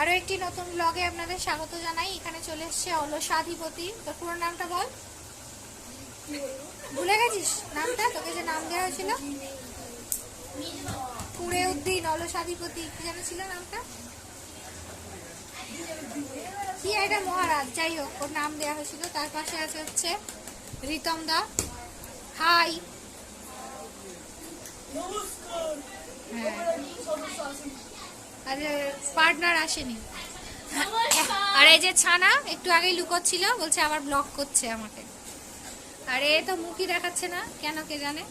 আরও একটি নতুন ব্লগে আপনাদের স্বাগত জানাই। এখানে চলে এসছে অলসাধিপতি। তোর পুরো নামটা বল। ভুলে গেছিস নামটা? তোকে যে নাম দেওয়া হয়েছিল? কুড়ে উদ্দিন, অলসাধিপতি। কি যেন ছিল নামটা? কি একটা মহারাজ? যাই হোক, ওর নাম দেওয়া হয়েছিল। তার পাশে আছে হচ্ছে রিতম দা। হাই হ্যাঁ আর পার্টনার আসেনি। আর এই যে ছানা একটু আগেই লুকোচ্ছিল বলছে আবার ব্লক করছে আমাকে। আর এ তো মুখই দেখাচ্ছে না কেন কে জানে?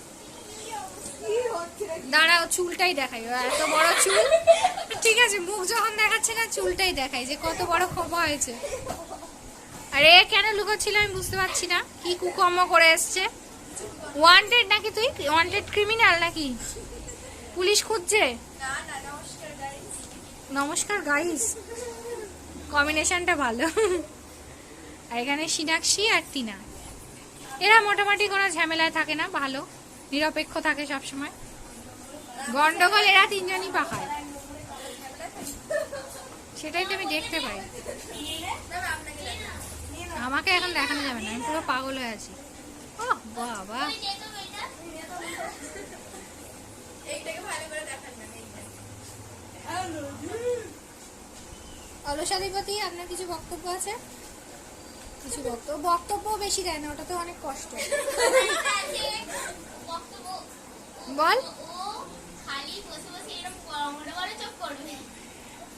দাঁড়াও চুলটাই দেখাই। এত বড় চুল। ঠিক আছে মুখ যখন দেখাচ্ছে না চুলটাই দেখাই যে কত বড় খোপা হয়েছে। আর এ কেন লুকোচ্ছিল আমি বুঝতে পারছি না। কি কুকর্ম করে এসছে? ওয়ান্টেড নাকি তুই? ওয়ান্টেড ক্রিমিনাল নাকি? পুলিশ খুঁজছে? নমস্কার গাইস কম্বিনেশনটা ভালো। আর এখানে সিনাক্ষী আর টিনা। এরা মোটামুটি কোনো ঝামেলায় থাকে না ভালো। নিরপেক্ষ থাকে সবসময়। গন্ডগোল এরা তিনজনই পাকায় সেটাই তো আমি দেখতে পাই। আমাকে এখন দেখানো যাবে না আমি পুরো পাগল হয়ে আছি। ও বাবা। অলসাধিপতি আপনার কিছু বক্তব্য আছে? কিছু বক্তব্য? বক্তব্য বেশি দেয় না ওটা তো অনেক কষ্ট। বল।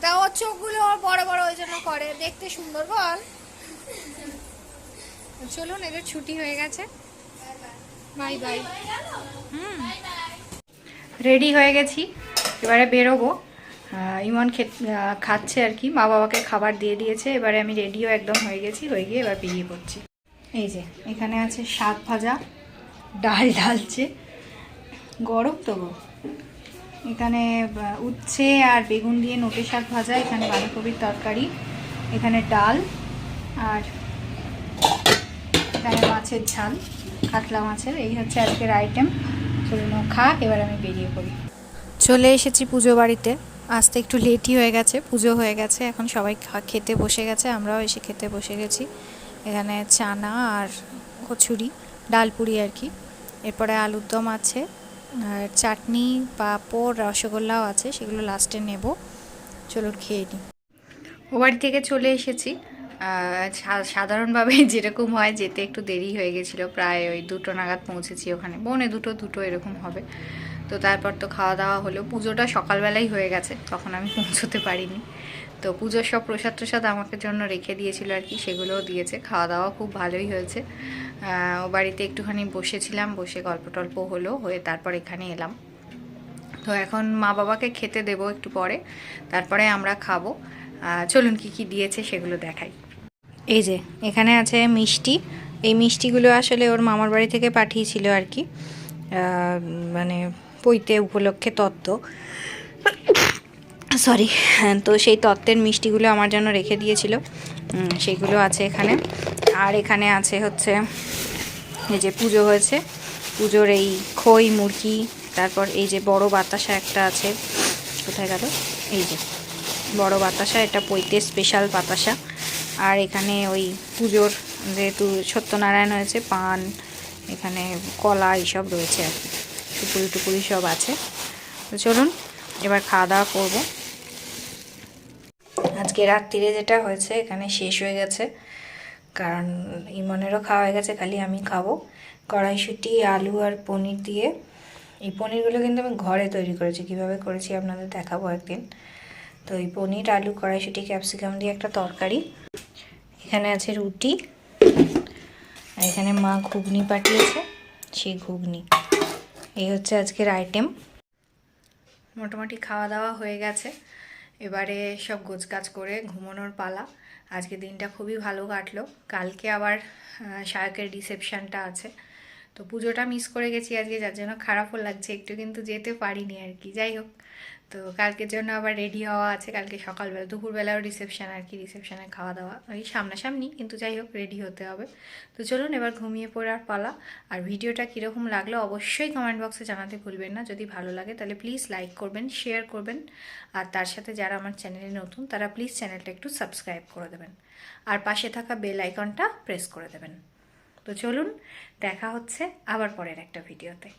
তা ওর চোখগুলো ওর বড় বড় ওই জন্য করে। দেখতে সুন্দর বল। চলুন এদের ছুটি হয়ে গেছে। Bye bye. হুম। রেডি হয়ে গেছি। এবারে বেরোবো। ইমন খাচ্ছে আর কি। মা বাবাকে খাবার দিয়ে দিয়েছে। এবারে আমি রেডিও একদম হয়ে গেছি। হয়ে গিয়ে এবার বেরিয়ে পড়ছি। এই যে, এখানে আছে শাক ভাজা, ডাল ঢালছে গরম তো গো। এখানে উচ্ছে আর বেগুন দিয়ে নোটে শাক ভাজা, এখানে বাঁধাকপির তরকারি, এখানে ডাল আর এখানে মাছের ঝাল, কাতলা মাছের। এই হচ্ছে আজকের আইটেম চলুন খাক এবার আমি বেরিয়ে পড়ি। চলে এসেছি পুজো বাড়িতে। আসতে একটু লেটই হয়ে গেছে পুজো হয়ে গেছে। এখন সবাই খা- খেতে বসে গেছে আমরাও এসে খেতে বসে গেছি। এখানে চানা আর কচুরি ডালপুরি আর কি। এরপরে আলুর দম আছে আর চাটনি পাঁপড় রসগোল্লাও আছে সেগুলো লাস্টে নেব। চলুন খেয়ে নিই। ও বাড়ি থেকে চলে এসেছি। সাধারণভাবে যেরকম হয় যেতে একটু দেরি হয়ে গেছিল, প্রায় ওই দুটো নাগাদ পৌঁছেছি ওখানে। বনে দুটো দুটো এরকম হবে। তো তারপর তো খাওয়া দাওয়া হলো। পুজোটা সকালবেলাই হয়ে গেছে, তখন আমি পৌঁছতে পারিনি। তো পুজোর সব প্রসাদ প্রসাদ আমাকে জন্য রেখে দিয়েছিল আর কি, সেগুলোও দিয়েছে। খাওয়া দাওয়া খুব ভালোই হয়েছে। ও বাড়িতে একটুখানি বসেছিলাম, বসে গল্প টল্প হলো, হয়ে তারপর এখানে এলাম। তো এখন মা বাবাকে খেতে দেবো একটু পরে, তারপরে আমরা খাব। চলুন কি কি দিয়েছে সেগুলো দেখাই। এই যে, এখানে আছে মিষ্টি। এই মিষ্টিগুলো আসলে ওর মামার বাড়ি থেকে পাঠিয়েছিল আর কি। মানে পৈতে উপলক্ষে তত্ত্ব। সরি, তো সেই তত্ত্বের মিষ্টিগুলো আমার জন্য রেখে দিয়েছিল। সেগুলো আছে এখানে। আর এখানে আছে হচ্ছে, এই যে পুজো হয়েছে। পুজোর এই খই, মুরগি, তারপর এই যে বড় বাতাসা একটা আছে। কোথায় গেল? এই যে, বড় বাতাসা, এটা পৈতে স্পেশাল বাতাসা। আর এখানে ওই পুজোর যেহেতু সত্যনারায়ণ হয়েছে, পান, এখানে কলা এইসব রয়েছে আর কি। টুকুরি টুপুরি সব আছে। তো চলুন, এবার খাওয়া দাওয়া করব। আজকে রাত্রিরে যেটা হয়েছে, এখানে শেষ হয়ে গেছে। কারণ ইমনেরও খাওয়া হয়ে গেছে, খালি আমি খাব। কড়াইশুঁটি, আলু আর পনির দিয়ে। এই পনিরগুলো কিন্তু আমি ঘরে তৈরি করেছি। কীভাবে করেছি আপনাদের দেখাবো একদিন। তো এই পনির, আলু, কড়াইশুঁটি, ক্যাপসিকাম দিয়ে একটা তরকারি। এখানে আছে রুটি। আর এখানে মা ঘুগনি পাঠিয়েছে, সেই ঘুগনি। এই হচ্ছে আজকের আইটেম মোটামুটি খাওয়া দাওয়া হয়ে গেছে। এবারে সব গোছগাছ করে ঘুমানোর পালা। আজকে দিনটা খুবই ভালো কাটলো। কালকে আবার শায়কের রিসেপশনটা আছে। তো পুজোটা মিস করে গেছি আজকে, যার জন্য খারাপও লাগছে। একটু কিন্তু যেতে পারিনি আর কি। যাই হোক তো কালকের জন্য আবার রেডি হওয়া আছে, কালকে সকালবেলা, দুপুরবেলাও রিসেপশন আর কি রিসেপশানে খাওয়া দাওয়া, ওই সামনাসামনি, কিন্তু যাই হোক রেডি হতে হবে। তো চলুন এবার ঘুমিয়ে পড়ার পালা। আর ভিডিওটা কীরকম লাগল অবশ্যই কমেন্ট বক্সে জানাতে ভুলবেন না। যদি ভালো লাগে তাহলে প্লিজ লাইক করবেন শেয়ার করবেন। আর তার সাথে যারা আমার চ্যানেলে নতুন, তারা প্লিজ চ্যানেলটা একটু সাবস্ক্রাইব করে দেবেন। আর পাশে থাকা বেল আইকনটা প্রেস করে দেবেন। তো চলুন, দেখা হচ্ছে আবার পরের একটা ভিডিওতে